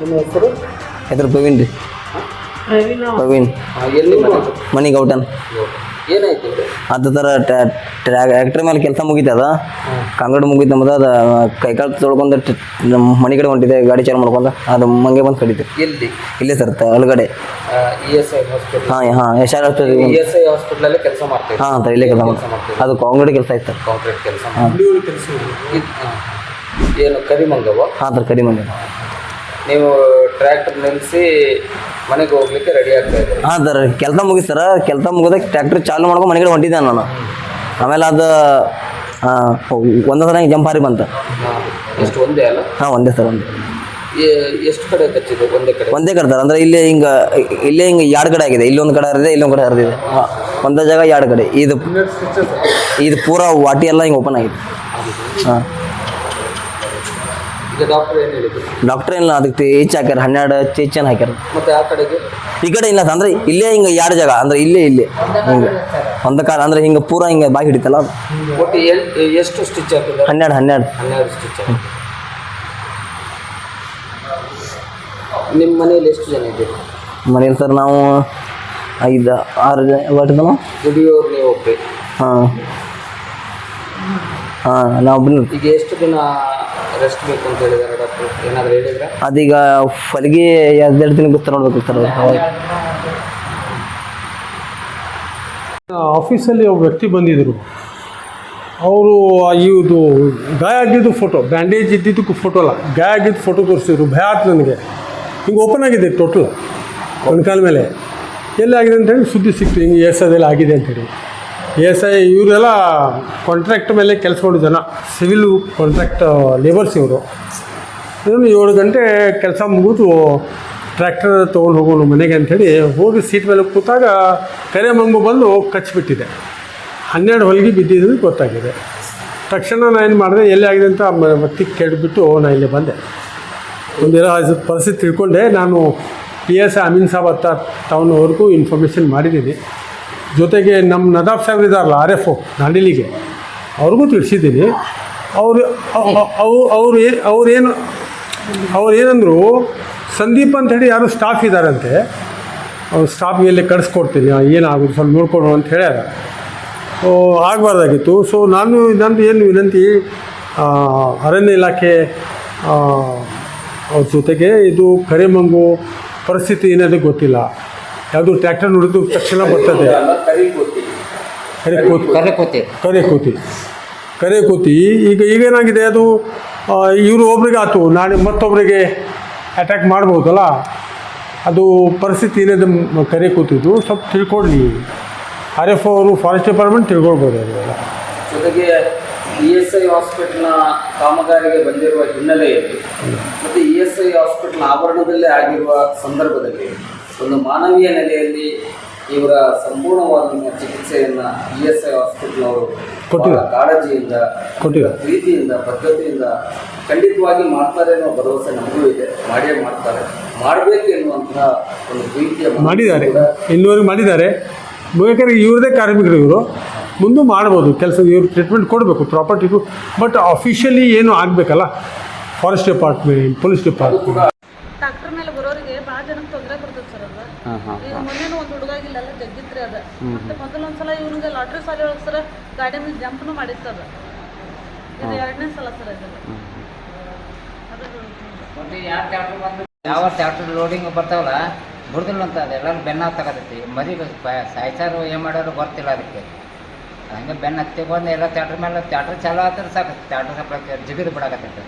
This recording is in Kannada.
ನಿಮ್ಮ ಹೆಸರು? ಹೆಸರು ಪ್ರವೀಣ್ ರೀ. ಪ್ರವೀಣ್. ಎಲ್ಲಿ ಮನೆ? ಗೌಟನ್ ಏನಾಯ್ತು? ಅದ ಥರ ಟ್ರ್ಯಾಕ್ಟ್ರಿ ಮೇಲೆ ಕೆಲಸ ಮುಗೀತದ? ಕಾಂಗ್ರೆಡ್ ಮುಗೀತು ನಮ್ಮದು ಅದು ಕೈಕಾಲು ತೊಳ್ಕೊಂಡು ಮನೆ ಕಡೆ ಹೊಂಟಿದೆ ಗಾಡಿ ಚಾಲು ಮಾಡ್ಕೊಂಡು ಅದು ಮಂಗೆ ಬಂದು ಕಡಿತು. ಎಲ್ಲಿ? ಇಲ್ಲೇ ಸರ್ ಒಳಗಡೆ. ಹಾಸ್ಪಿಟಲ್ ಹಾಂ ಹಾಂ ಎಸ್ ಐ ಹಾಸ್ಪಿಟಲಲ್ಲೇ ಕೆಲಸ ಮಾಡ್ತೀವಿ ಹಾಂ ಸರ್ ಇಲ್ಲೇ ಕೆಲಸ ಮಾಡ್ತೀವಿ ಅದು ಕಾಂಕ್ರೀಟ್ ಕೆಲಸ ಆಯ್ತು ಸರ್. ಕಾಂಕ್ರೀಟ್ ಕೆಲಸ ಏನು ಕರಿಮಂಗವ ಹಾಂ ಸರ್ ಮಂದಿ ನೀವು ಟ್ರ್ಯಾಕ್ಟರ್ ನಿಲ್ಲಿಸಿ ಮನೆಗೆ ಹೋಗ್ಲಿಕ್ಕೆ ರೆಡಿ ಆಗ್ತಾ ಇದ್ದೀರಿ. ಹಾಂ ಸರ್ ಕೆಲಸ ಮುಗಿತು ಸರ್. ಕೆಲಸ ಮುಗಿದಾಗ ಟ್ರ್ಯಾಕ್ಟರ್ ಚಾಲು ಮಾಡ್ಕೊಂಡು ಮನೆಗೆ ಹೊಂಟಿದ್ದೆ ನಾನು. ಆಮೇಲೆ ಅದು ಹಾಂ ಒಂದೇ ಸಲ ಜಂಪ್ ಹಾರಿ ಬಂತು. ಹಾಂ ಎಷ್ಟು ಒಂದೇ ಅಲ್ಲ? ಹಾಂ ಒಂದೇ ಸರ್ ಒಂದೇ. ಎಷ್ಟು ಕಡೆ ಕಚ್ಚಿದೆ ಒಂದೇ ಕಡೆ? ಒಂದೇ ಕಡೆ ಸರ್ ಅಂದರೆ ಇಲ್ಲೇ ಹಿಂಗೆ ಇಲ್ಲೇ ಹಿಂಗೆ ಎರಡು ಕಡೆ ಆಗಿದೆ. ಇಲ್ಲೊಂದು ಕಡೆ ಹರಿದೆ ಇಲ್ಲೊಂದು ಕಡೆ ಹರಿದಿದೆ. ಹಾಂ ಒಂದೇ ಜಾಗ ಎರಡು ಕಡೆ. ಇದು ಇದು ಪೂರಾ ವಾಟಿ ಎಲ್ಲ ಹಿಂಗೆ ಓಪನ್ ಆಗಿದೆ. ಹಾಂ. ಈಗ ಡಾಕ್ಟರ್ ಏನು ಹೇಳಿದ್ರು? ಡಾಕ್ಟ್ರ್ ಇಲ್ಲ ಅದಕ್ಕೆ ಈಚ್ ಹಾಕ್ಯಾರ ಹನ್ನೆರಡು ಚೇಚನ್ ಹಾಕ್ಯಾರ. ಮತ್ತೆ ಆ ಕಡೆಗೆ? ಈ ಕಡೆ ಇಲ್ಲ ಅಂದ್ರೆ ಇಲ್ಲೇ ಹಿಂಗೆ ಎರಡು ಜಾಗ ಅಂದ್ರೆ ಇಲ್ಲೇ ಇಲ್ಲೇ. ಹಿಂಗೆ. ಒಂದ ಕಾಲ ಅಂದ್ರೆ ಹಿಂಗೆ ಪೂರ ಹಿಂಗೆ ಬಾಗಿ ಹಿಡಿತಲ್ಲ ಅದು. ಒಟ್ಟು ಎಲ್ ಎಷ್ಟು ಸ್ಟಿಚ್ ಹಾಕಿದ್ದಾರೆ? ಹನ್ನೆರಡು ಹನ್ನೆರಡು. ಹನ್ನೆರಡು ಸ್ಟಿಚ್ ನಿಮ್ಮ ಮನೆಯಲ್ಲಿ ಎಷ್ಟು ಜನ ಇದ್ದೀರಿ? ಮನೇಲಿ ಸರ್ ನಾವು ಐದು ಆರು ಜನ ಒಟ್ಟು ದುಡಿಯೋರು ನೀವು ಒಬ್ಬರೇ ಹಾಂ. ಹಾಂ ನಾವು ಬಂದು ಈಗ ಎಷ್ಟು ದಿನ ರೆಸ್ಟ್ ಬೇಕು ಅಂತ ಹೇಳಿದ್ದಾರೆ ಡಾಕ್ಟರ್ ಏನಾದರೂ ಹೇಳಿದ್ರೆ? ಅದೀಗ ಹೊಲಿಗೆ ಎರಡೆರಡು ದಿನ ಗೊತ್ತ ನೋಡ್ಬೇಕು ಸರ್ ಆಫೀಸಲ್ಲಿ ಒಬ್ಬ ವ್ಯಕ್ತಿ ಬಂದಿದ್ರು. ಅವರು ಇದು ಗಾಯ ಆಗಿದ್ದು ಫೋಟೋ ಬ್ಯಾಂಡೇಜ್ ಇದ್ದಿದ್ದಕ್ಕೂ ಫೋಟೋ ಅಲ್ಲ ಗಾಯ ಆಗಿದ್ದು ಫೋಟೋ ತೋರಿಸಿದ್ರು ಭಯ ಆಯ್ತು ನನಗೆ. ಹಿಂಗೆ ಓಪನ್ ಆಗಿದೆ ಟೋಟಲ್ ಕಾಲ ಮೇಲೆ. ಎಲ್ಲಿ ಆಗಿದೆ ಅಂತೇಳಿ ಸುದ್ದಿ ಸಿಕ್ತು ಹಿಂಗೆ ಎಸ್ ಅದೆಲ್ಲ ಆಗಿದೆ ಅಂತೇಳಿ ಎಸ್ ಐ, ಇವರೆಲ್ಲ ಕಾಂಟ್ರಾಕ್ಟ್ ಮೇಲೆ ಕೆಲಸ ಮಾಡೋ ಜನ. ಸಿವಿಲ್ ಕಾಂಟ್ರಾಕ್ಟ್ ಲೇಬರ್ಸ್ ಇವರು. ಇನ್ನು ಏಳು ಗಂಟೆ ಕೆಲಸ ಮುಗಿದು ಟ್ರ್ಯಾಕ್ಟರ್ ತೊಗೊಂಡು ಹೋಗೋಣ ಮನೆಗೆ ಅಂಥೇಳಿ ಹೋಗಿ ಸೀಟ್ ಮೇಲೆ ಕೂತಾಗ ಕರೆ ಮಂಗು ಬಂದು ಕಚ್ಚಿಬಿಟ್ಟಿದೆ ಹನ್ನೆರಡು ಹೊಲಿಗೆ ಬಿದ್ದಿದ್ದು ಗೊತ್ತಾಗಿದೆ. ತಕ್ಷಣ ನಾನು ಏನು ಮಾಡಿದೆ, ಎಲ್ಲಿ ಆಗಿದೆ ಅಂತ ಮತ್ತೆ ಕೇಳಿಬಿಟ್ಟು ನಾನು ಇಲ್ಲಿ ಬಂದೆ. ಒಂದಿರೋ ಪರಿಸ್ಥಿತಿ ತಿಳ್ಕೊಂಡೆ. ನಾನು ಪಿ ಎಸ್ ಅಮೀನ್ ಸಾಬ್ ಹತ್ತ ಟೌನ್ವರೆಗೂ ಇನ್ಫಾರ್ಮೇಷನ್ ಮಾಡಿದ್ದೀನಿ. ಜೊತೆಗೆ ನಮ್ಮ ನದಾಫ್ ಸಾಹೇಬ್ ಇದ್ದಾರಲ್ಲ ಆರ್ ಎಫ್ ಒ ದಾಂಡೇಲಿಗೆ ಅವ್ರಿಗೂ ತಿಳಿಸಿದ್ದೀನಿ. ಅವರು ಅವು, ಅವ್ರು ಅವ್ರೇನು ಅವ್ರು ಏನಂದರು, ಸಂದೀಪ್ ಅಂತ ಹೇಳಿ ಯಾರು ಸ್ಟಾಫ್ ಇದ್ದಾರಂತೆ ಅವ್ರು ಸ್ಟಾಫ್ ಎಲ್ಲಿ ಕಳಿಸ್ಕೊಡ್ತೀನಿ ಏನಾಗೋದು, ಸ್ವಲ್ಪ ನೋಡ್ಕೊಡು ಅಂತ ಹೇಳ್ಯಾರ. ಸೊ ಆಗಬಾರ್ದಾಗಿತ್ತು. ಸೊ, ನಾನು, ನಂದು ಏನು ವಿನಂತಿ ಅರಣ್ಯ ಇಲಾಖೆ ಅವ್ರ ಜೊತೆಗೆ ಇದು ಕರೆಮಂಗು ಪರಿಸ್ಥಿತಿ ಏನಾದರೂ ಗೊತ್ತಿಲ್ಲ. ಯಾವುದು ಟ್ರ್ಯಾಕ್ಟರ್ ನುಡಿದು ತಕ್ಷಣ ಬರ್ತದೆ. ಕರಿ ಕರೆ ಕೂತು ಕರೆ ಕೂತಿ ಕರೆ ಕೂತಿ ಈಗ ಈಗೇನಾಗಿದೆ ಅದು ಇವರು ಒಬ್ರಿಗೆ ಆಯ್ತು ನಾಳೆ ಮತ್ತೊಬ್ಬರಿಗೆ ಅಟ್ಯಾಕ್ ಮಾಡ್ಬೋದಲ್ಲ? ಅದು ಪರಿಸ್ಥಿತಿ ಏನಿದೆ ಕರೆ ಕೂತಿದ್ದು ಸ್ವಲ್ಪ ತಿಳ್ಕೊಳ್ಳಿ. ಆರ್ ಎಫ್ ಅವರು ಫಾರೆಸ್ಟ್ ಡಿಪಾರ್ಟ್ಮೆಂಟ್ ತಿಳ್ಕೊಳ್ಬೋದು ಅದೆಲ್ಲ ಜೊತೆಗೆ ಇ ಎಸ್ ಐ ಹಾಸ್ಪಿಟಲ್ನ ಕಾಮಗಾರಿಗೆ ಬಂದಿರುವ ಹಿನ್ನೆಲೆಯಲ್ಲಿ ಮತ್ತು ಇ ಎಸ್ ಐ ಹಾಸ್ಪಿಟಲ್ ಆವರಣದಲ್ಲೇ ಆಗಿರುವ ಸಂದರ್ಭದಲ್ಲಿ ಒಂದು ಮಾನವೀಯ ನೆಲೆಯಲ್ಲಿ ಇವರ ಸಂಪೂರ್ಣವಾದ ಚಿಕಿತ್ಸೆಯನ್ನು ಇ ಎಸ್ ಐ ಹಾಸ್ಪಿಟಲ್ ಅವರು ಕೊಟ್ಟಿದ್ದಾರೆ. ಕಾಳಜಿಯಿಂದ ಕೊಟ್ಟಿರೋ ಪ್ರೀತಿಯಿಂದ ಪದ್ಧತಿಯಿಂದ ಖಂಡಿತವಾಗಿ ಮಾಡ್ತಾರೆ ಅನ್ನೋ ಭರವಸೆ ನಮಗೂ ಇದೆ. ಮಾಡೇ ಮಾಡ್ತಾರೆ. ಮಾಡಬೇಕು ಎನ್ನುವಂತಹ ಒಂದು ಪ್ರೀತಿಯ ಮಾಡಿದ್ದಾರೆ. ಕೂಡ ಇನ್ನೂವರೆಗೆ ಮಾಡಿದ್ದಾರೆ. ಬೇಕಾದ್ರೆ ಇವ್ರದೇ ಕಾರ್ಮಿಕರು ಇವರು. ಮುಂದೆ ಮಾಡ್ಬೋದು. ಕೆಲಸ ಇವ್ರು ಟ್ರೀಟ್ಮೆಂಟ್ ಕೊಡಬೇಕು ಪ್ರಾಪರ್ಟಿಗೂ ಬಟ್ ಅಫಿಷಿಯಲಿ ಏನು ಆಗಬೇಕಲ್ಲ? Forest department police department doctor ಮೇಲೆ ಬರೋರಿಗೆ ಭಾಳ ಜನಕ್ಕೆ ತೊಂದರೆ ಬರ್ತದೆ ಸರ್ ಅದು ಈಗ ಮೊನ್ನೆನೂ ಒಂದು ಹುಡುಗಾಗಿಲ್ಲೆಲ್ಲ ಜಗ್ಗಿತ್ರಿ ಅದ. ಮತ್ತೆ ಮೊದಲೊಂದ್ಸಲ ಇವ್ನಿಗೆ ಲಾಟ್ರಿ ಸಾಲಿ ಒಳಗೆ ಸರ ಗಾಡಿ ಮೇಲೆ ಜಂಪ್ನು ಮಾಡಿತ್ತು ಅದು. ಇದು ಎರಡನೇ ಸಲ ಸರ್ ಇದು. ಯಾವ ಟ್ಯಾಕ್ಟರ್ ಲೋಡಿಂಗ್ ಬರ್ತಾವಲ್ಲ ಬುಡ್ದಿಲ್ಲ ಅಂತ ಅದೆಲ್ಲರೂ ಬೆನ್ನ ಹತ್ತಕತ್ತೈತಿ ಮರಿ ಸಾಯ್ಸಾರು ಏನು ಮಾಡೋರು ಗೊತ್ತಿಲ್ಲ ಅದಕ್ಕೆ. ಹಂಗೆ ಬೆನ್ನ ಹತ್ತಿ ಬಂದು ಎಲ್ಲ ಥ್ಯಾಟ್ರ್ ಮೇಲೆ ಟ್ಯಾಟ್ರ್ ಚಾಲು ಆದ್ರೆ ಸಾಕು. ಥ್ಯಾಟ್ರ್ ಸಪ್ಲೈ ಜಿಗಿದು ಬಿಡಕತ್ತೈತೆ.